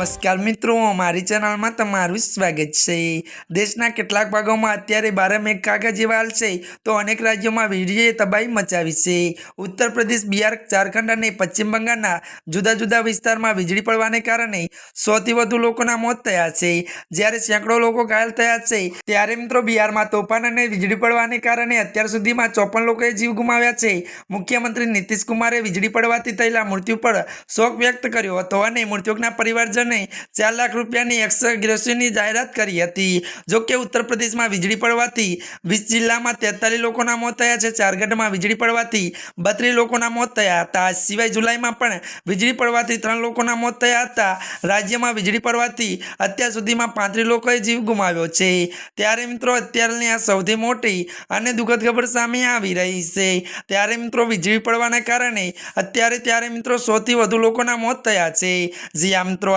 નમસ્કાર મિત્રો મારી ચેનલમાં તમારું સ્વાગત છે. દેશના કેટલાક ભાગોમાં અત્યારે બારે મેઘ કાગળ જેવા હાલશે તો અનેક રાજ્યોમાં વીજળીએ તબાહી મચાવી છે. ઉત્તર પ્રદેશ, બિહાર, ઝારખંડ અને પશ્ચિમ બંગાળના જુદા જુદા વિસ્તારમાં વીજળી પડવાને કારણે સોથી વધુ લોકોના મોત થયા છે. જ્યારે સેંકડો લોકો ઘાયલ થયા છે, ત્યારે મિત્રો બિહારમાં તોફાન અને વીજળી પડવાને કારણે અત્યાર સુધીમાં ચોપન લોકોએ જીવ ગુમાવ્યા છે. મુખ્યમંત્રી નીતિશ કુમારે વીજળી પડવાથી થયેલા મૃત્યુ પર શોક વ્યક્ત કર્યો હતો અને મૃત્યુકના પરિવારજને ચાર લાખ રૂપિયાની એક્સગ્રેસીની જાહેરાત કરી હતી. જોકે ઉત્તર પ્રદેશમાં વીજળી પડવાથી વીસ જિલ્લામાં તેતાલીસ લોકોના મોત થયા છે. ચારગઢમાં વીજળી પડવાથી બત્રીસ લોકોના મોત થયા હતા. સિવાય જુલાઈમાં પણ વીજળી પડવાથી ત્રણ લોકોના મોત થયા હતા. રાજ્યમાં વીજળી પડવાથી અત્યાર સુધીમાં પાંત્રીસ લોકોએ જીવ ગુમાવ્યો છે. ત્યારે મિત્રો અત્યારની આ સૌથી મોટી અને દુઃખદ ખબર સામે આવી રહી છે. ત્યારે મિત્રો વીજળી પડવાના કારણે અત્યારે ત્યારે મિત્રો સૌથી વધુ લોકોના મોત થયા છે. જી આ મિત્રો